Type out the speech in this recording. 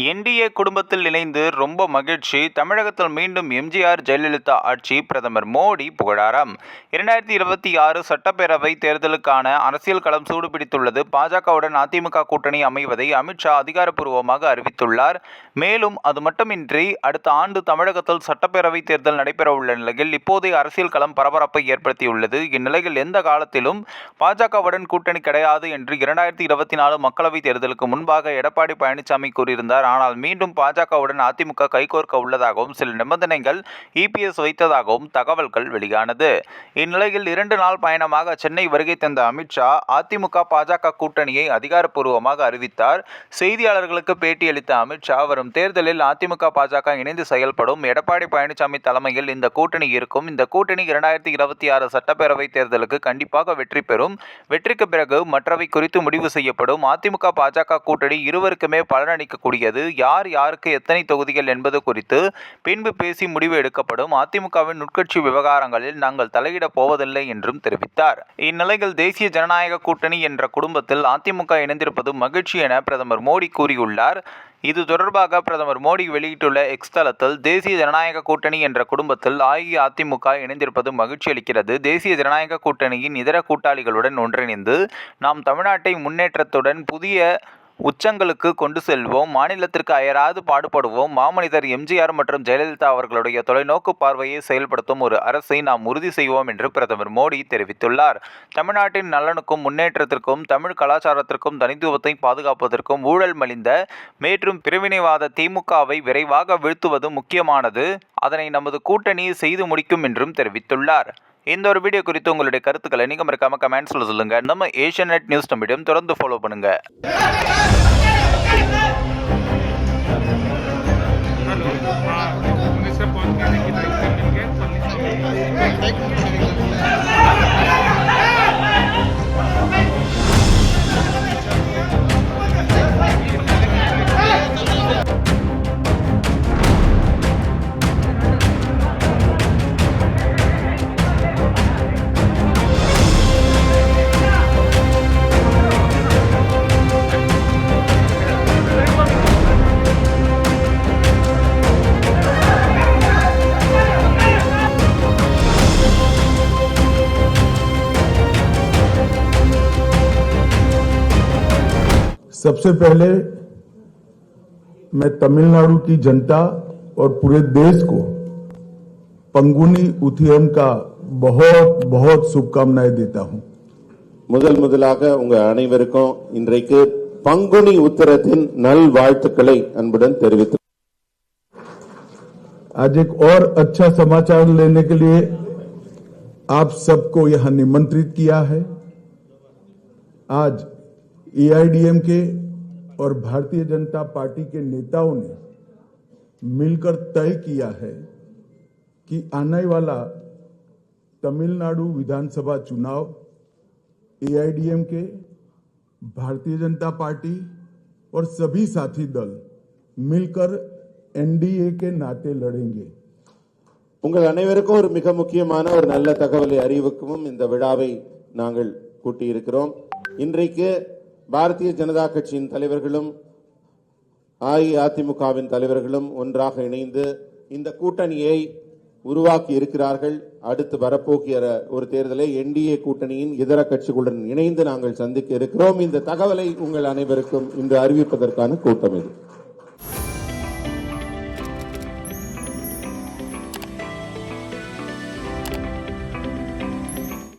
NDA குடும்பத்தில் இணைந்து ரொம்ப மகிழ்ச்சி. தமிழகத்தில் மீண்டும் எம்ஜிஆர் ஜெயலலிதா ஆட்சி பிரதமர் மோடி புகழாரம். இரண்டாயிரத்தி இருபத்தி ஆறு சட்டப்பேரவை தேர்தலுக்கான அரசியல் களம் சூடுபிடித்துள்ளது. பாஜகவுடன் அதிமுக கூட்டணி அமைவதை அமித்ஷா அதிகாரப்பூர்வமாக அறிவித்துள்ளார். மேலும் அது மட்டுமின்றி அடுத்த ஆண்டு தமிழகத்தில் சட்டப்பேரவை தேர்தல் நடைபெறவுள்ள நிலையில் இப்போதைய அரசியல் களம் பரபரப்பை ஏற்படுத்தியுள்ளது. இந்நிலையில் எந்த காலத்திலும் பாஜகவுடன் கூட்டணி கிடையாது என்று இரண்டாயிரத்தி இருபத்தி நாலு மக்களவைத் தேர்தலுக்கு முன்பாக எடப்பாடி பழனிசாமி கூறியிருந்தார். ஆனால் மீண்டும் பாஜகவுடன் அதிமுக கைகோர்க்க உள்ளதாகவும் சில நிபந்தனைகள் இபிஎஸ் வைத்ததாகவும் தகவல்கள் வெளியானது. இந்நிலையில் இரண்டு நாள் பயணமாக சென்னை வருகை தந்த அமித்ஷா அதிமுக பாஜக கூட்டணியை அதிகாரப்பூர்வமாக அறிவித்தார். செய்தியாளர்களுக்கு பேட்டியளித்த அமித்ஷா வரும் தேர்தலில் அதிமுக பாஜக இணைந்து செயல்படும் எடப்பாடி பழனிசாமி தலைமையில் இந்த கூட்டணி இருக்கும். இந்த கூட்டணி இரண்டாயிரத்தி இருபத்தி ஆறு சட்டப்பேரவை தேர்தலுக்கு கண்டிப்பாக வெற்றி பெறும். வெற்றிக்கு பிறகு மற்றவை குறித்து முடிவு செய்யப்படும். அதிமுக பாஜக கூட்டணி இருவருக்குமே பலனளிக்கக்கூடியது. யார் யாருக்கு எத்தனை தொகுதிகள் என்பது குறித்து பின்பு பேசி முடிவு எடுக்கப்படும் அதிமுகவின் உட்கட்சி விவகாரங்களில் நாங்கள் தலையிடப் போவதில்லை என்றும் தெரிவித்தார். இந்நிலையில் தேசிய ஜனநாயக கூட்டணி என்ற குடும்பத்தில் அதிமுக இணைந்திருப்பது மகிழ்ச்சி என பிரதமர் மோடி கூறியுள்ளார். இது தொடர்பாக பிரதமர் மோடி வெளியிட்டுள்ள எக்ஸ் தளத்தில் தேசிய ஜனநாயக கூட்டணி என்ற குடும்பத்தில் அஇஅதிமுக இணைந்திருப்பது மகிழ்ச்சி அளிக்கிறது. தேசிய ஜனநாயக கூட்டணியின் இதர கூட்டாளிகளுடன் ஒன்றிணைந்து நாம் தமிழ்நாட்டை முன்னேற்றத்துடன் புதிய உச்சங்களுக்கு கொண்டு செல்வோம். மாநிலத்திற்கு அயராது பாடுபடுவோம். மாமனிதர் எம்ஜிஆர் மற்றும் ஜெயலலிதா அவர்களுடைய தொலைநோக்கு பார்வையை செயல்படுத்தும் ஒரு அரசை நாம் உறுதி செய்வோம் என்று பிரதமர் மோடி தெரிவித்துள்ளார். தமிழ்நாட்டின் நலனுக்கும் முன்னேற்றத்திற்கும் தமிழ் கலாச்சாரத்திற்கும் தனித்துவத்தை பாதுகாப்பதற்கும் ஊழல் மலிந்த மேற்றும் பிரிவினைவாத திமுகவை விரைவாக வீழ்த்துவது முக்கியமானது. அதனை நமது கூட்டணி செய்து முடிக்கும் என்றும் தெரிவித்துள்ளார். இந்த ஒரு வீடியோ குறித்து உங்களுடைய கருத்துக்களை நீங்க மறக்காம கமெண்ட்ஸ்ல சொல்லுங்க. நம்ம ஏஷியன் நெட் நியூஸ் மீடியம் தொடர்ந்து ஃபாலோ பண்ணுங்க. सबसे पहले मैं तमिलनाडु की जनता और पूरे देश को पंगुनी उथियम का बहुत बहुत शुभकामनाएं देता हूं முதல் முதலாக உங்க அனைவருக்கும் இன்றைக்கு பங்குனி உத்தரத்தின் நல்வாழ்த்துக்களை அன்புடன் தெரிவித்து आज एक और अच्छा समाचार लेने के लिए आप सबको यहां निमंत्रित किया है आज एआईडीएम के और भारतीय जनता पार्टी के नेताओं ने मिलकर तय किया है कि आने वाला तमिलनाडु विधानसभा चुनाव एआईडीएम के भारतीय जनता पार्टी और सभी साथी दल मिलकर एनडीए के नाते लड़ेंगे உங்கள் அனைவருக்கும் ஒரு மிக முக்கியமான ஒரு நல்ல தகவலை அறிவிக்கவும் இந்த விழாவை நாங்கள் கூட்டியிருக்கிறோம் இன்றைக்கு பாரதிய ஜனதா கட்சியின் தலைவர்களும் அஇஅதிமுகவின் தலைவர்களும் ஒன்றாக இணைந்து இந்த கூட்டணியை உருவாக்கி இருக்கிறார்கள். அடுத்து வரப்போகிற ஒரு தேர்தலை என்டிஏ கூட்டணியின் இதர கட்சிகளுடன் இணைந்து நாங்கள் சந்திக்க இருக்கிறோம். இந்த தகவலை உங்கள் அனைவருக்கும் இன்று அறிவிப்பதற்கான கூட்டம் இது.